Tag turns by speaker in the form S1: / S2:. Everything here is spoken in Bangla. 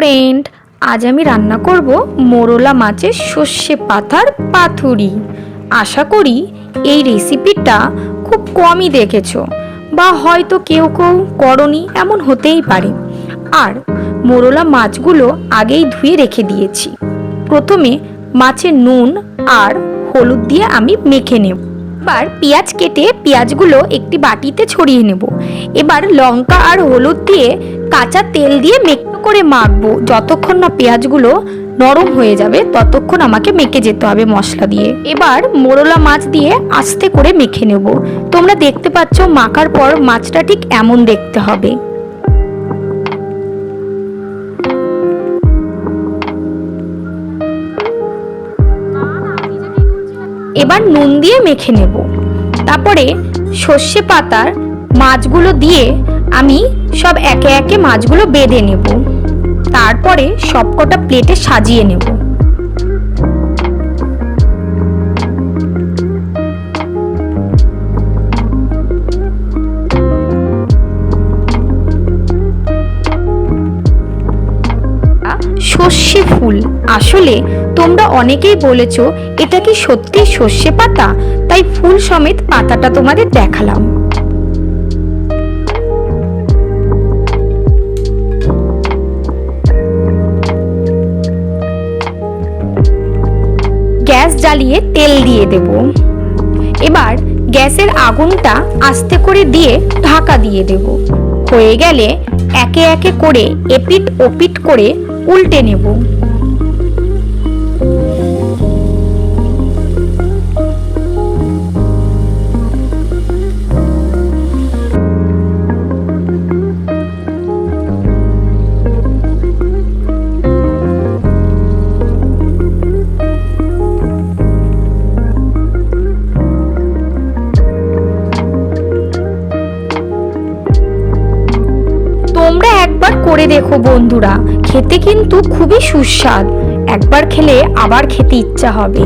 S1: ফ্রেন্ড আজ আমি রান্না করব মোরলা মাছের সর্ষে পাতার পাথুরি আশা করি এই রেসিপিটা খুব কমই দেখেছ, বা হয়তো কেউ কেউ করনি, এমন হতেই পারে। আর মোরলা মাছগুলো আগেই ধুয়ে রেখে দিয়েছি। প্রথমে মাছের নুন আর হলুদ দিয়ে আমি মেখে নেব। এবার পেঁয়াজ কেটে পেঁয়াজগুলো একটি বাটিতে ছড়িয়ে নেব। এবার লঙ্কা আর হলুদ দিয়ে কাঁচা তেল দিয়ে মেকটো করে মাখবো। যতক্ষণ না পেঁয়াজগুলো নরম হয়ে যাবে, ততক্ষণ আমাকে মেখে যেতে হবে মশলা দিয়ে। এবার মোরলা মাছ দিয়ে আস্তে করে মেখে নেব। তোমরা দেখতে পাচ্ছ মাখার পর মাছটা ঠিক এমন দেখতে হবে। এবার নুন দিয়ে মেখে নেব। তারপরে সর্ষে পাতার মাছগুলো দিয়ে আমি সব একে একে মাছগুলো বেঁধে নেব। তারপরে সবকটা প্লেটে সাজিয়ে নেব। সর্ষে ফুল। আসলে তোমরা অনেকেই বলেছ, এটা কি সত্যি সর্ষে পাতা? তাই ফুল সমেত পাতাটা তোমাদের দেখালাম। গ্যাস জ্বালিয়ে তেল দিয়ে দেব। এবার গ্যাসের আগুনটা আস্তে করে দিয়ে ঢাকা দিয়ে দেব। হয়ে গেলে একে একে করে এপিট ওপিট করে উল্টে নেব। একবার করে দেখো বন্ধুরা। খেতে কিন্তু খুবই সুস্বাদ। একবার খেলে আবার খেতে ইচ্ছা হবে।